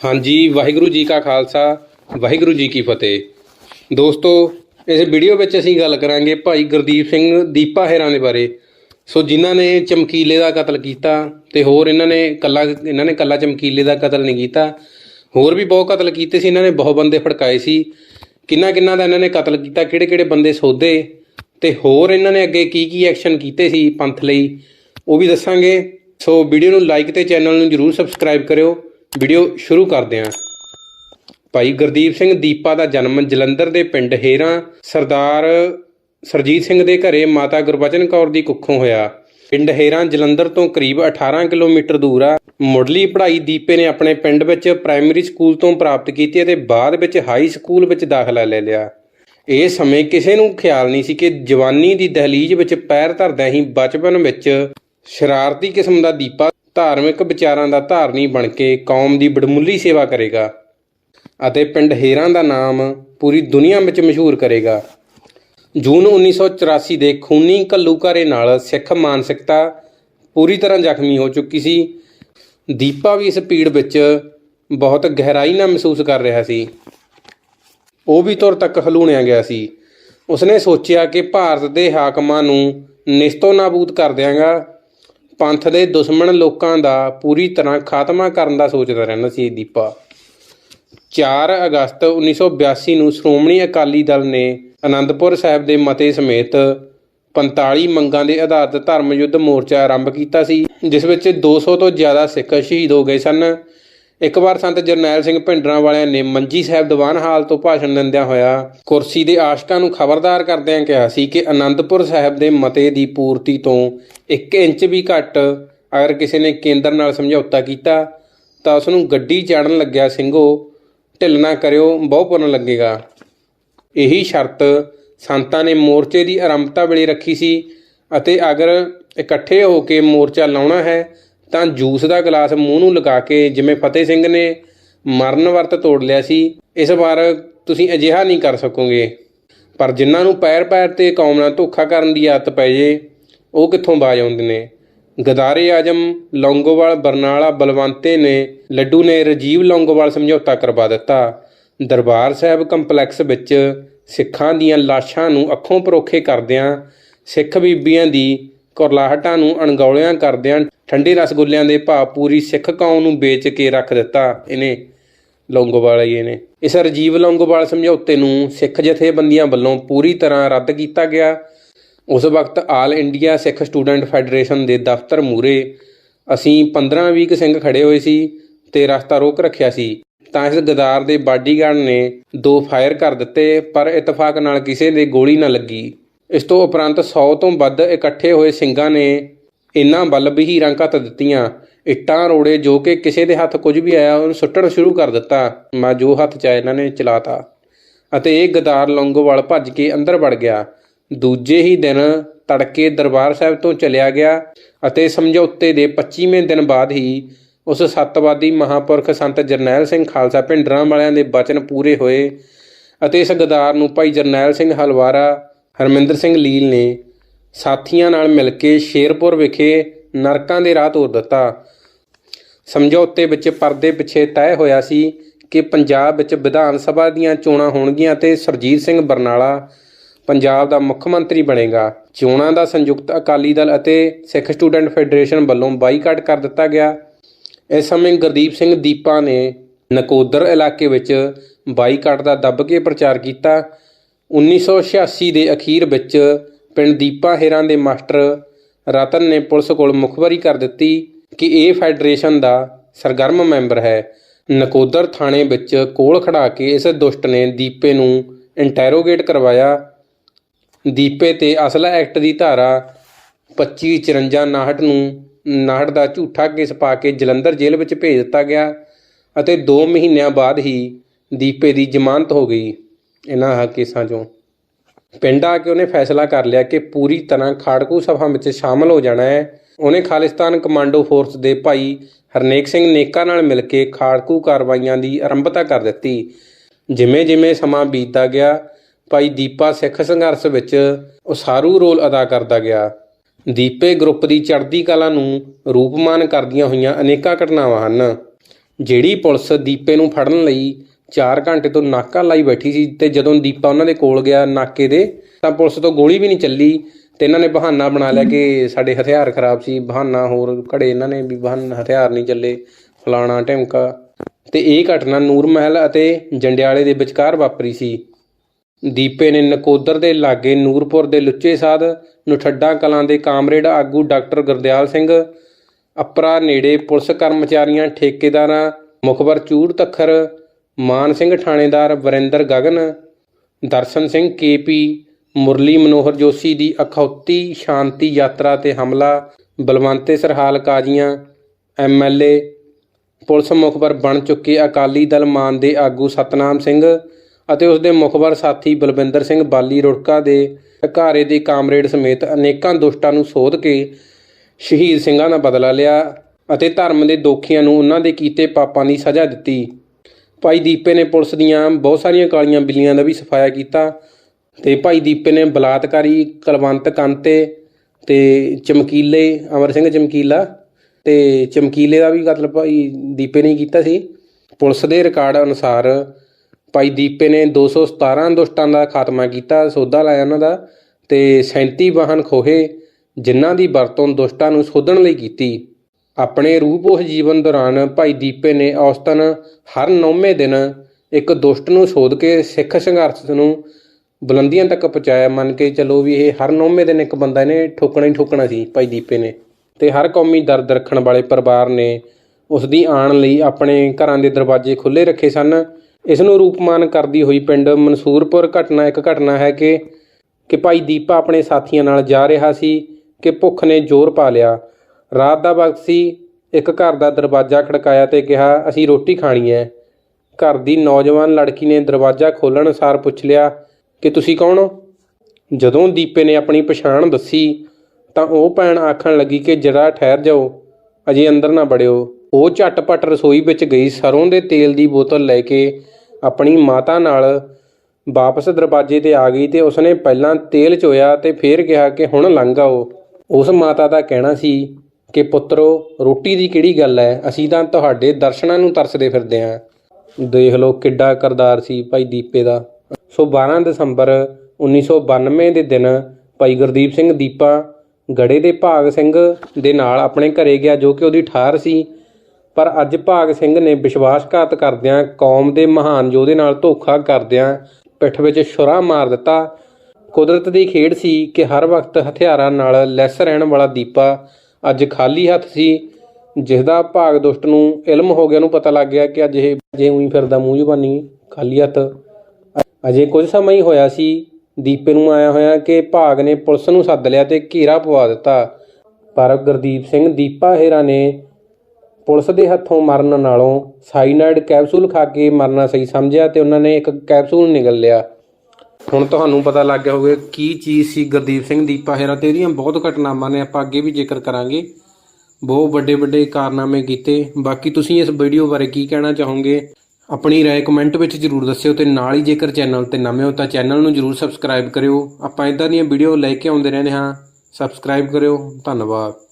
ਹਾਂਜੀ, ਵਾਹਿਗੁਰੂ ਜੀ ਕਾ ਖਾਲਸਾ, ਵਾਹਿਗੁਰੂ ਜੀ ਕੀ ਫਤਿਹ। ਦੋਸਤੋ, ਇਸ ਵੀਡੀਓ ਵਿੱਚ ਅਸੀਂ ਗੱਲ ਕਰਾਂਗੇ ਭਾਈ ਗੁਰਦੀਪ ਸਿੰਘ ਦੀਪਾ ਹੈਰਾਂ ਦੇ ਬਾਰੇ। ਸੋ ਜਿਨ੍ਹਾਂ ਨੇ ਚਮਕੀਲੇ ਦਾ ਕਤਲ ਕੀਤਾ ਤੇ ਹੋਰ ਇਹਨਾਂ ਨੇ ਕੱਲਾ, ਇਹਨਾਂ ਨੇ ਕੱਲਾ ਚਮਕੀਲੇ ਦਾ ਕਤਲ ਨਹੀਂ ਕੀਤਾ, ਹੋਰ ਵੀ ਬਹੁਤ ਕਤਲ ਕੀਤੇ ਸੀ, ਇਹਨਾਂ ਨੇ ਬਹੁਤ ਬੰਦੇ ਫੜਕਾਏ ਸੀ। ਕਿੰਨਾ ਕਿੰਨਾ ਦਾ ਇਹਨਾਂ ਨੇ ਕਤਲ ਕੀਤਾ, ਕਿਹੜੇ ਕਿਹੜੇ ਬੰਦੇ ਸੋਧੇ ਤੇ ਹੋਰ ਇਹਨਾਂ ਨੇ ਅੱਗੇ ਕੀ ਕੀ ਐਕਸ਼ਨ ਕੀਤੇ ਸੀ ਪੰਥ ਲਈ, ਉਹ ਵੀ ਦੱਸਾਂਗੇ। ਸੋ ਵੀਡੀਓ ਨੂੰ ਲਾਈਕ ਤੇ ਚੈਨਲ ਨੂੰ ਜਰੂਰ ਸਬਸਕ੍ਰਾਈਬ ਕਰਿਓ। ਵੀਡੀਓ ਸ਼ੁਰੂ ਕਰਦੇ ਹਾਂ। ਭਾਈ ਗੁਰਦੀਪ ਸਿੰਘ ਦੀਪਾ ਦਾ ਜਨਮ ਜਲੰਧਰ ਦੇ ਪਿੰਡ ਹੇਰਾਂ, ਸਰਦਾਰ ਸਰਜੀਤ ਸਿੰਘ ਦੇ ਘਰੇ ਮਾਤਾ ਗੁਰਬਚਨ ਕੌਰ ਦੀ ਕੁੱਖੋਂ ਹੋਇਆ। ਪਿੰਡ ਹੇਰਾਂ ਜਲੰਧਰ ਤੋਂ ਕਰੀਬ 18 ਕਿਲੋਮੀਟਰ ਦੂਰ ਆ। ਮੁੱਢਲੀ ਪੜ੍ਹਾਈ ਦੀਪੇ ਨੇ ਆਪਣੇ ਪਿੰਡ ਵਿੱਚ ਪ੍ਰਾਇਮਰੀ ਸਕੂਲ ਤੋਂ ਪ੍ਰਾਪਤ ਕੀਤੀ ਅਤੇ ਬਾਅਦ ਵਿੱਚ ਹਾਈ ਸਕੂਲ ਵਿੱਚ ਦਾਖਲਾ ਲੈ ਲਿਆ। ਇਹ ਸਮੇਂ ਕਿਸੇ ਨੂੰ ਖਿਆਲ ਨਹੀਂ ਸੀ ਕਿ ਜਵਾਨੀ ਦੀ ਦਹਲੀਜ਼ ਵਿੱਚ ਪੈਰ ਧਰਦਿਆਂ ਹੀ ਬਚਪਨ ਵਿੱਚ ਸ਼ਰਾਰਤੀ ਕਿਸਮ ਦਾ ਦੀਪਾ ਧਾਰਮਿਕ ਵਿਚਾਰਾਂ ਦਾ ਧਾਰਨੀ ਬਣ ਕੇ ਕੌਮ ਦੀ ਬੜਮੁੱਲੀ ਸੇਵਾ ਕਰੇਗਾ ਅਤੇ ਪਿੰਡ ਹੇਰਾਂ ਦਾ ਨਾਮ ਪੂਰੀ ਦੁਨੀਆ ਵਿੱਚ ਮਸ਼ਹੂਰ ਕਰੇਗਾ। ਜੂਨ 1984 ਦੇ ਖੂਨੀ ਘੱਲੂਘਾਰੇ ਨਾਲ ਸਿੱਖ ਮਾਨਸਿਕਤਾ ਪੂਰੀ ਤਰ੍ਹਾਂ ਜ਼ਖਮੀ ਹੋ ਚੁੱਕੀ ਸੀ। ਦੀਪਾ ਵੀ ਇਸ ਪੀੜ ਵਿੱਚ ਬਹੁਤ ਗਹਿਰਾਈ ਨਾਲ ਮਹਿਸੂਸ ਕਰ ਰਿਹਾ ਸੀ। ਉਹ ਵੀ ਤੁਰ ਤੱਕ ਹਲੂਣਿਆ ਗਿਆ ਸੀ। ਉਸਨੇ ਸੋਚਿਆ ਕਿ ਭਾਰਤ ਦੇ ਹਾਕਮਾਂ ਨੂੰ ਨਿਸਤੋ ਨਾਬੂਦ ਕਰ ਦਿਆਂਗਾ। ਪੰਥ ਦੇ ਦੁਸ਼ਮਣ ਲੋਕਾਂ ਦਾ ਪੂਰੀ ਤਰ੍ਹਾਂ ਖਾਤਮਾ ਕਰਨ ਦਾ ਸੋਚਦਾ ਰਹਿੰਦਾ ਸੀ ਦੀਪਾ। 4 ਅਗਸਤ 1982 ਨੂੰ ਸ਼੍ਰੋਮਣੀ ਅਕਾਲੀ ਦਲ ਨੇ ਅਨੰਦਪੁਰ ਸਾਹਿਬ ਦੇ ਮਤੇ ਸਮੇਤ 45 ਮੰਗਾਂ ਦੇ ਆਧਾਰਿਤ ਧਰਮ ਯੁੱਧ ਮੋਰਚਾ ਆਰੰਭ ਕੀਤਾ ਸੀ, ਜਿਸ ਵਿੱਚ 200 ਤੋਂ ਜ਼ਿਆਦਾ ਸਿੱਖ ਸ਼ਹੀਦ ਹੋ ਗਏ ਸਨ। ਇੱਕ ਵਾਰ ਸੰਤ ਜਰਨੈਲ ਸਿੰਘ ਭਿੰਡਰਾਂ ਵਾਲਿਆਂ ਨੇ ਮੰਜੀ ਸਾਹਿਬ ਦੀਵਾਨ ਹਾਲ ਤੋਂ ਭਾਸ਼ਣ ਦਿੰਦਿਆਂ ਹੋਇਆ, ਕੁਰਸੀ ਦੇ ਆਸ਼ਕਾਂ ਨੂੰ ਖਬਰਦਾਰ ਕਰਦਿਆਂ ਕਿਹਾ ਸੀ ਕਿ ਅਨੰਦਪੁਰ ਸਾਹਿਬ ਦੇ ਮਤੇ ਦੀ ਪੂਰਤੀ ਤੋਂ 1 ਇੰਚ ਵੀ ਘੱਟ ਅਗਰ ਕਿਸੇ ਨੇ ਕੇਂਦਰ ਨਾਲ ਸਮਝੌਤਾ ਕੀਤਾ, ਤਾਂ ਉਸ ਨੂੰ ਗੱਡੀ ਚਾੜਨ ਲੱਗਿਆ ਸਿੰਘੋ, ਢਿੱਲ ਨਾ ਕਰਿਓ, ਬਹੁ ਪੁੰਨ ਲੱਗੇਗਾ। ਇਹੀ ਸ਼ਰਤ ਸੰਤਾਂ ਨੇ ਮੋਰਚੇ ਦੀ ਆਰੰਭਤਾ ਵੇਲੇ ਰੱਖੀ ਸੀ ਅਤੇ ਅਗਰ ਇਕੱਠੇ ਹੋ ਕੇ ਮੋਰਚਾ ਲਾਉਣਾ ਹੈ ਤਾਂ ਜੂਸ ਦਾ ਗਲਾਸ ਮੂੰਹ ਨੂੰ ਲਗਾ ਕੇ ਜਿਵੇਂ ਫਤਿਹ ਸਿੰਘ ਨੇ ਮਰਨ ਵਰਤ ਤੋੜ ਲਿਆ ਸੀ, ਇਸ ਵਾਰ ਤੁਸੀਂ ਅਜਿਹਾ ਨਹੀਂ ਕਰ ਸਕੋਗੇ। ਪਰ ਜਿਨ੍ਹਾਂ ਨੂੰ ਪੈਰ ਪੈਰ ਤੇ ਕੌਮ ਨਾਲ ਧੋਖਾ ਕਰਨ ਦੀ ਆਦਤ ਪੈ ਜੇ, ਉਹ ਕਿੱਥੋਂ ਬਾਜ ਆਉਂਦੇ ਨੇ? ਗਦਾਰੇ ਆਜਮ, ਲੌਂਗੋਵਾਲ, ਬਰਨਾਲਾ, ਬਲਵੰਤੇ ਨੇ, ਲੱਡੂ ਨੇ ਰਜੀਵ ਲੌਂਗੋਵਾਲ ਸਮਝੌਤਾ ਕਰਵਾ ਦਿੱਤਾ। ਦਰਬਾਰ ਸਾਹਿਬ ਕੰਪਲੈਕਸ ਵਿੱਚ ਸਿੱਖਾਂ ਦੀਆਂ ਲਾਸ਼ਾਂ ਨੂੰ ਅੱਖੋਂ ਪਰੋਖੇ ਕਰਦਿਆਂ ਸਿੱਖ ਬੀਬੀਆਂ ਦੀ ਕੁਰਲਾਹਟਾਂ ਨੂੰ ਅਣਗੌਲਿਆਂ ਕਰਦਿਆਂ ਠੰਡੇ ਰਸਗੁੱਲਿਆਂ ਦੇ ਭਾਅ ਪੂਰੀ ਸਿੱਖ ਕੌਮ ਨੂੰ ਵੇਚ ਕੇ ਰੱਖ ਦਿੱਤਾ ਇਹਨੇ, ਲੌਂਗੋਵਾਲ ਜੀ ਨੇ ਇਸ ਰਜੀਵ ਲੌਂਗੋਵਾਲ ਸਮਝੌਤੇ ਨੂੰ ਸਿੱਖ ਜਥੇਬੰਦੀਆਂ ਵੱਲੋਂ ਪੂਰੀ ਤਰ੍ਹਾਂ ਰੱਦ ਕੀਤਾ ਗਿਆ। ਉਸ ਵਕਤ all India Sikh student federation ਦੇ ਦਫ਼ਤਰ ਮੂਰੇ ਅਸੀਂ 15-20 ਸਿੰਘ ਖੜੇ ਹੋਏ ਸੀ ਤੇ ਰਸਤਾ ਰੋਕ ਰੱਖਿਆ ਸੀ। ਤਾਂ ਇਸ ਗਦਾਰ ਦੇ ਬਾਡੀਗਾਰਡ ਨੇ ਦੋ ਫਾਇਰ ਕਰ ਦਿੱਤੇ, ਪਰ ਇਤਫਾਕ ਨਾਲ ਕਿਸੇ ਦੇ ਗੋਲੀ ਨਾ ਲੱਗੀ। ਇਸ ਤੋਂ ਉਪਰੰਤ 100 ਤੋਂ ਵੱਧ ਇਕੱਠੇ ਹੋਏ ਸਿੰਘਾਂ ਨੇ ਇਨ੍ਹਾਂ ਵੱਲ ਬਹੀਰਾਂ ਘੱਤ ਦਿੱਤੀਆਂ। ਇੱਟਾਂ, ਰੋੜੇ ਜੋ ਕਿ ਕਿਸੇ ਦੇ ਹੱਥ ਕੁਝ ਵੀ ਆਇਆ, ਉਹਨੂੰ ਸੁੱਟਣ ਸ਼ੁਰੂ ਕਰ ਦਿੱਤਾ। ਮੈਂ ਜੋ ਹੱਥ ਚ ਆਇਆ, ਇਹਨਾਂ ਨੇ ਚਲਾਤਾ। ਅਤੇ ਇਹ ਗਦਾਰ ਲੌਂਗੋਵਾਲ ਭੱਜ ਕੇ ਅੰਦਰ ਵੜ ਗਿਆ। ਦੂਜੇ ਹੀ ਦਿਨ ਤੜਕੇ ਦਰਬਾਰ ਸਾਹਿਬ ਤੋਂ ਚਲਿਆ ਗਿਆ ਅਤੇ ਸਮਝੌਤੇ ਦੇ 25ਵੇਂ ਦਿਨ ਬਾਅਦ ਹੀ ਉਸ ਸੱਤਵਾਦੀ ਮਹਾਪੁਰਖ ਸੰਤ ਜਰਨੈਲ ਸਿੰਘ ਖਾਲਸਾ ਭਿੰਡਰਾਂ ਵਾਲਿਆਂ ਦੇ ਬਚਨ ਪੂਰੇ ਹੋਏ ਅਤੇ ਇਸ ਗਦਾਰ ਨੂੰ ਭਾਈ ਜਰਨੈਲ ਸਿੰਘ ਹਲਵਾਰਾ, ਹਰਮਿੰਦਰ ਸਿੰਘ ਲੀਲ ਨੇ ਸਾਥੀਆਂ ਨਾਲ ਮਿਲ ਕੇ ਸ਼ੇਰਪੁਰ ਵਿਖੇ ਨਰਕਾਂ ਦੇ ਰਾਹ ਤੋਰ ਦਿੱਤਾ। ਸਮਝੌਤੇ ਵਿੱਚ ਪਰਦੇ ਪਿੱਛੇ ਤੈਅ ਹੋਇਆ ਸੀ ਕਿ ਪੰਜਾਬ ਵਿੱਚ ਵਿਧਾਨ ਸਭਾ ਦੀਆਂ ਚੋਣਾਂ ਹੋਣਗੀਆਂ ਤੇ ਸਰਜੀਤ ਸਿੰਘ ਬਰਨਾਲਾ ਪੰਜਾਬ ਦਾ ਮੁੱਖ ਮੰਤਰੀ ਬਣੇਗਾ। ਚੋਣਾਂ ਦਾ ਸੰਯੁਕਤ ਅਕਾਲੀ ਦਲ ਅਤੇ ਸਿੱਖ ਸਟੂਡੈਂਟ ਫੈਡਰੇਸ਼ਨ ਵੱਲੋਂ ਬਾਈਕਾਟ ਕਰ ਦਿੱਤਾ ਗਿਆ। ਇਸ ਸਮੇਂ ਗੁਰਦੀਪ ਸਿੰਘ ਦੀਪਾ ਨੇ ਨਕੋਦਰ ਇਲਾਕੇ ਵਿੱਚ ਬਾਈਕਾਟ ਦਾ ਦੱਬ ਕੇ ਪ੍ਰਚਾਰ ਕੀਤਾ। 1986 ਦੇ ਅਖੀਰ ਵਿੱਚ ਪਿੰਡ ਦੀਪਾ ਹੇਰਾਂ ਦੇ ਮਾਸਟਰ ਰਤਨ ਨੇ ਪੁਲਿਸ ਕੋਲ ਮੁਖਬਰੀ ਕਰ ਦਿੱਤੀ ਕਿ ਇਹ ਫੈਡਰੇਸ਼ਨ ਦਾ ਸਰਗਰਮ ਮੈਂਬਰ ਹੈ। ਨਕੋਦਰ ਥਾਣੇ ਵਿੱਚ ਕੋਲ ਖੜਾ ਕੇ ਇਸ ਦੁਸ਼ਟ ਨੇ ਦੀਪੇ ਨੂੰ ਇੰਟੈਰੋਗੇਟ ਕਰਵਾਇਆ। ਦੀਪੇ ਤੇ ਅਸਲਾ ਐਕਟ ਦੀ ਧਾਰਾ 25 54 ਨਾਹਟ ਨੂੰ ਨਾਹਟ ਦਾ ਝੂਠਾ ਕੇਸ ਪਾ ਕੇ ਜਲੰਧਰ ਜੇਲ੍ਹ ਵਿੱਚ ਭੇਜ ਦਿੱਤਾ ਗਿਆ ਅਤੇ 2 ਮਹੀਨਿਆਂ ਬਾਅਦ ਹੀ ਦੀਪੇ ਦੀ ਜ਼ਮਾਨਤ ਹੋ ਗਈ। ਇਹਨਾਂ ਕੇਸਾਂ 'ਚੋਂ ਪਿੰਡ ਆ ਕੇ ਉਹਨੇ ਫੈਸਲਾ ਕਰ ਲਿਆ ਕਿ ਪੂਰੀ ਤਰ੍ਹਾਂ ਖਾੜਕੂ ਸਭਾ ਵਿੱਚ ਸ਼ਾਮਲ ਹੋ ਜਾਣਾ ਹੈ। ਉਹਨੇ ਖਾਲਿਸਤਾਨ ਕਮਾਂਡੋ ਫੋਰਸ ਦੇ ਭਾਈ ਹਰਨੇਕ ਸਿੰਘ ਨੇਕਾ ਨਾਲ ਮਿਲ ਕੇ ਖਾੜਕੂ ਕਾਰਵਾਈਆਂ ਦੀ ਆਰੰਭਤਾ ਕਰ ਦਿੱਤੀ। ਜਿਵੇਂ ਜਿਵੇਂ ਸਮਾਂ ਬੀਤਦਾ ਗਿਆ, ਭਾਈ ਦੀਪਾ ਸਿੱਖ ਸੰਘਰਸ਼ ਵਿੱਚ ਉਸਾਰੂ ਰੋਲ ਅਦਾ ਕਰਦਾ ਗਿਆ। ਦੀਪੇ ਗਰੁੱਪ ਦੀ ਚੜ੍ਹਦੀ ਕਲਾ ਨੂੰ ਰੂਪਮਾਨ ਕਰਦੀਆਂ ਹੋਈਆਂ ਅਨੇਕਾਂ ਘਟਨਾਵਾਂ ਹਨ। ਜਿਹੜੀ ਪੁਲਿਸ ਦੀਪੇ ਨੂੰ ਫੜਨ ਲਈ 4 ਘੰਟੇ ਤੋਂ ਨਾਕਾ ਲਾਈ ਬੈਠੀ ਸੀ ਤੇ ਜਦੋਂ ਦੀਪਾ ਉਹਨਾਂ ਦੇ ਕੋਲ ਗਿਆ ਨਾਕੇ ਦੇ, ਤਾਂ ਪੁਲਿਸ ਤੋਂ ਗੋਲੀ ਵੀ ਨਹੀਂ ਚੱਲੀ ਤੇ ਇਹਨਾਂ ਨੇ ਬਹਾਨਾ ਬਣਾ ਲਿਆ ਕਿ ਸਾਡੇ ਹਥਿਆਰ ਖਰਾਬ ਸੀ, ਬਹਾਨਾ ਹੋਰ ਘੜੇ ਇਹਨਾਂ ਨੇ ਵੀ ਬਹਾਨ, ਹਥਿਆਰ ਨਹੀਂ ਚੱਲੇ, ਫਲਾਣਾ ਢਿਮਕਾ। ਤੇ ਇਹ ਘਟਨਾ ਨੂਰ ਮਹਿਲ ਅਤੇ ਜੰਡਿਆਲੇ ਦੇ ਵਿਚਕਾਰ ਵਾਪਰੀ ਸੀ। ਦੀਪੇ ਨੇ ਨਕੋਦਰ ਦੇ ਲਾਗੇ ਨੂਰਪੁਰ ਦੇ ਲੁੱਚੇ ਸਾਧ, ਨੁਠੱਡਾ ਕਲਾਂ ਦੇ ਕਾਮਰੇਡ ਆਗੂ ਡਾਕਟਰ ਗੁਰਦਿਆਲ ਸਿੰਘ, ਅਪਰਾ ਨੇੜੇ ਪੁਲਿਸ ਕਰਮਚਾਰੀਆਂ, ਠੇਕੇਦਾਰਾਂ, ਮੁਖਬਰ ਚੂੜ ਤੱਖਰ ਮਾਨ ਸਿੰਘ ਥਾਣੇਦਾਰ ਵਰਿੰਦਰ ਗਗਨ, ਦਰਸ਼ਨ ਸਿੰਘ ਕੇਪੀ, ਮੁਰਲੀ ਮਨੋਹਰ ਜੋਸ਼ੀ ਦੀ ਅਖੌਤੀ ਸ਼ਾਂਤੀ ਯਾਤਰਾ ਤੇ ਹਮਲਾ, ਬਲਵੰਤੇ ਸਰਹਾਲ ਕਾਜੀਆਂ ਐਮਐਲਏ ਪੁਲਿਸ ਮੁਖਬਰ ਬਣ ਚੁੱਕੇ ਅਕਾਲੀ ਦਲ ਮਾਨ ਦੇ ਆਗੂ ਸਤਨਾਮ ਸਿੰਘ ਅਤੇ ਉਸ ਦੇ ਮੁਖਬਰ ਸਾਥੀ ਬਲਵਿੰਦਰ ਸਿੰਘ ਬਾਲੀ ਰੁੜਕਾ ਦੇ ਘਾਰੇ ਦੇ ਕਾਮਰੇਡ ਸਮੇਤ ਅਨੇਕਾਂ ਦੁਸ਼ਟਾਂ ਨੂੰ ਸੋਧ ਕੇ ਸ਼ਹੀਦ ਸਿੰਘਾਂ ਦਾ ਬਦਲਾ ਲਿਆ ਅਤੇ ਧਰਮ ਦੇ ਦੋਖੀਆਂ ਨੂੰ ਉਹਨਾਂ ਦੇ ਕੀਤੇ ਪਾਪਾਂ ਦੀ ਸਜ਼ਾ ਦਿੱਤੀ। ਭਾਈ ਦੀਪੇ ਨੇ ਪੁਲਿਸ ਦੀਆਂ ਬਹੁਤ ਸਾਰੀਆਂ ਕਾਲੀਆਂ ਬਿੱਲੀਆਂ ਦਾ ਵੀ ਸਫਾਇਆ ਕੀਤਾ ਤੇ ਭਾਈ ਦੀਪੇ ਨੇ ਬਲਾਤਕਾਰੀ ਕਲਵੰਤ ਕੰਤੇ ਤੇ ਚਮਕੀਲੇ, ਅਮਰ ਸਿੰਘ ਚਮਕੀਲਾ ਤੇ ਚਮਕੀਲੇ ਦਾ ਵੀ ਕਤਲ ਭਾਈ ਦੀਪੇ ਨੇ ਕੀਤਾ ਸੀ। ਪੁਲਿਸ ਦੇ ਰਿਕਾਰਡ ਅਨੁਸਾਰ ਭਾਈ ਦੀਪੇ ਨੇ 217 ਦੁਸ਼ਟਾਂ ਦਾ ਖਾਤਮਾ ਕੀਤਾ, ਸੋਧਾ ਲਾਇਆ ਉਹਨਾਂ ਦਾ ਤੇ 37 ਵਾਹਨ ਖੋਹੇ, ਜਿਨ੍ਹਾਂ ਦੀ ਵਰਤੋਂ ਦੁਸ਼ਟਾਂ ਨੂੰ ਸੋਧਣ ਲਈ ਕੀਤੀ। ਆਪਣੇ ਰੂਪੋਹ ਜੀਵਨ ਦੌਰਾਨ ਭਾਈ ਦੀਪੇ ਨੇ ਔਸਤਨ ਹਰ ਨੌਵੇਂ ਦਿਨ ਇੱਕ ਦੁਸ਼ਟ ਨੂੰ ਸੋਧ ਕੇ ਸਿੱਖ ਸੰਘਰਸ਼ ਨੂੰ ਬੁਲੰਦੀਆਂ ਤੱਕ ਪਹੁੰਚਾਇਆ। ਮੰਨ ਕੇ ਚੱਲੋ ਵੀ ਇਹ ਹਰ ਨੌਵੇਂ ਦਿਨ ਇੱਕ ਬੰਦਾ ਨੇ ਠੋਕਣਾ ਹੀ ਠੋਕਣਾ ਸੀ ਭਾਈ ਦੀਪੇ ਨੇ। ਤੇ ਹਰ ਕੌਮੀ ਦਰਦ ਰੱਖਣ ਵਾਲੇ ਪਰਿਵਾਰ ਨੇ ਉਸ ਦੀ ਆਣ ਲਈ ਆਪਣੇ ਘਰਾਂ ਦੇ ਦਰਵਾਜ਼ੇ ਖੁੱਲੇ ਰੱਖੇ ਸਨ। ਇਸ ਨੂੰ ਰੂਪਮਾਨ ਕਰਦੀ ਹੋਈ ਪਿੰਡ ਮਨਸੂਰਪੁਰ ਘਟਨਾ ਇੱਕ ਘਟਨਾ ਹੈ ਕਿ ਕਿ ਭਾਈ ਦੀਪਾ ਆਪਣੇ ਸਾਥੀਆਂ ਨਾਲ ਜਾ ਰਿਹਾ ਸੀ ਕਿ ਭੁੱਖ ਨੇ ਜ਼ੋਰ ਪਾ ਲਿਆ। ਰਾਤ ਦਾ ਵਕਤ ਸੀ, ਇੱਕ ਘਰ ਦਾ ਦਰਵਾਜ਼ਾ ਖੜਕਾਇਆ ਤੇ ਕਿਹਾ, ਅਸੀਂ ਰੋਟੀ ਖਾਣੀ ਹੈ। ਘਰ ਦੀ ਨੌਜਵਾਨ ਲੜਕੀ ਨੇ ਦਰਵਾਜ਼ਾ ਖੋਲ੍ਹਣ ਸਾਰ ਪੁੱਛ ਲਿਆ, ਕਿ ਤੁਸੀਂ ਕੌਣ ਹੋ? ਜਦੋਂ ਦੀਪੇ ਨੇ ਆਪਣੀ ਪਛਾਣ ਦੱਸੀ, ਤਾਂ ਉਹ ਭੈਣ ਆਖਣ ਲੱਗੀ ਕਿ, ਜਰਾ ਠਹਿਰ ਜਾਓ, ਅਜੇ ਅੰਦਰ ਨਾ ਬੜਿਓ ਉਹ ਝਟਪਟ ਰਸੋਈ ਵਿੱਚ ਗਈ, ਸਰੋਂ ਦੇ ਤੇਲ ਦੀ ਬੋਤਲ ਲੈ ਕੇ ਆਪਣੀ ਮਾਤਾ ਨਾਲ ਵਾਪਸ ਦਰਵਾਜ਼ੇ ਤੇ ਆ ਗਈ ਤੇ ਉਸਨੇ ਪਹਿਲਾਂ ਤੇਲ ਚੋਇਆ ਤੇ ਫਿਰ ਕਿਹਾ ਕਿ, ਹੁਣ ਲੰਘ ਆਓ। ਉਸ ਮਾਤਾ ਦਾ ਕਹਿਣਾ ਸੀ ਕਿ ਪੁੱਤਰੋ, ਰੋਟੀ ਦੀ ਕਿਹੜੀ ਗੱਲ ਹੈ ਅਸੀਂ ਤਾਂ ਤੁਹਾਡੇ ਦਰਸ਼ਨਾਂ ਨੂੰ ਤਰਸਦੇ ਫਿਰਦੇ ਆਂ। ਦੇਖ ਲਓ ਕਿੱਡਾ ਕਰਦਾਰ ਸੀ ਭਾਈ ਦੀਪੇ ਦਾ। ਸੋ 12 ਦਸੰਬਰ 1992 ਦੇ ਦਿਨ ਭਾਈ ਗੁਰਦੀਪ ਸਿੰਘ ਦੀਪਾ ਗੜੇ ਦੇ ਭਾਗ ਸਿੰਘ ਦੇ ਨਾਲ ਆਪਣੇ ਘਰੇ ਗਿਆ ਜੋ ਕਿ ਉਹਦੀ ਠਾਰ ਸੀ। ਪਰ ਅੱਜ ਭਾਗ ਸਿੰਘ ਨੇ ਵਿਸ਼ਵਾਸਘਾਤ ਕਰਦਿਆਂ ਕੌਮ ਦੇ ਮਹਾਨ ਯੋਧੇ ਨਾਲ ਧੋਖਾ ਕਰਦਿਆਂ ਪਿੱਠ ਵਿੱਚ ਛੁਰਾ ਮਾਰ ਦਿੱਤਾ। ਕੁਦਰਤ ਦੀ ਖੇਡ ਸੀ ਕਿ ਹਰ ਵਕਤ ਹਥਿਆਰਾਂ ਨਾਲ ਲੈਸ ਰਹਿਣ ਵਾਲਾ ਦੀਪਾ ਅੱਜ ਖਾਲੀ ਹੱਥ ਸੀ ਜਿਸ ਦਾ ਭਾਗ ਦੁਸ਼ਟ ਨੂੰ ਇਲਮ ਹੋ ਗਿਆ ਨੂੰ ਪਤਾ ਲੱਗ ਗਿਆ ਕਿ ਅੱਜ ਇਹ ਜੇ ਉਹੀ ਫਿਰਦਾ ਮੂੰਹ ਜ਼ਬਾਨੀ, ਖਾਲੀ ਹੱਥ। ਅਜੇ ਕੁਝ ਸਮਾਂ ਹੀ ਹੋਇਆ ਸੀ, ਦੀਪੇ ਨੂੰ ਆਇਆ ਹੋਇਆ ਕਿ ਭਾਗ ਨੇ ਪੁਲਿਸ ਨੂੰ ਸੱਦ ਲਿਆ ਤੇ ਘੇਰਾ ਪਵਾ ਦਿੱਤਾ। ਪਰ ਗੁਰਦੀਪ ਸਿੰਘ ਦੀਪਾ ਹੇਰਾ ਨੇ ਪੁਲਿਸ ਦੇ ਹੱਥੋਂ ਮਰਨ ਨਾਲੋਂ ਸਾਈਨਾਈਡ ਕੈਪਸੂਲ ਖਾ ਕੇ ਮਰਨਾ ਸਹੀ ਸਮਝਿਆ ਤੇ ਉਹਨਾਂ ਨੇ ਇੱਕ ਕੈਪਸੂਲ ਨਿਗਲ ਲਿਆ। ਹੁਣ ਤੁਹਾਨੂੰ ਪਤਾ ਲੱਗ ਗਿਆ ਹੋਵੇ ਕੀ ਚੀਜ਼ ਸੀ ਗੁਰਦੀਪ ਸਿੰਘ ਦੀਪਾ ਹੇਰਾ ਤੇ ਇਹਦੀਆਂ ਬਹੁਤ ਘਟਨਾਵਾਂ ਨੇ, ਆਪਾਂ ਅੱਗੇ ਵੀ ਜ਼ਿਕਰ ਕਰਾਂਗੇ। ਬਹੁਤ ਵੱਡੇ ਵੱਡੇ ਕਾਰਨਾਮੇ ਕੀਤੇ। ਬਾਕੀ ਤੁਸੀਂ ਇਸ ਵੀਡੀਓ ਬਾਰੇ ਕੀ ਕਹਿਣਾ ਚਾਹੋਗੇ, ਆਪਣੀ ਰਾਏ ਕਮੈਂਟ ਵਿੱਚ ਜਰੂਰ ਦੱਸਿਓ ਤੇ ਨਾਲ ਹੀ ਜੇਕਰ ਚੈਨਲ ਤੇ ਨਵੇਂ ਹੋ ਤਾਂ ਚੈਨਲ ਨੂੰ ਜਰੂਰ ਸਬਸਕ੍ਰਾਈਬ ਕਰਿਓ। ਆਪਾਂ ਇਦਾਂ ਦੀਆਂ ਵੀਡੀਓ ਲੈ ਕੇ ਆਉਂਦੇ ਰਹਿੰਦੇ ਹਾਂ। ਸਬਸਕ੍ਰਾਈਬ ਕਰਿਓ। ਧੰਨਵਾਦ।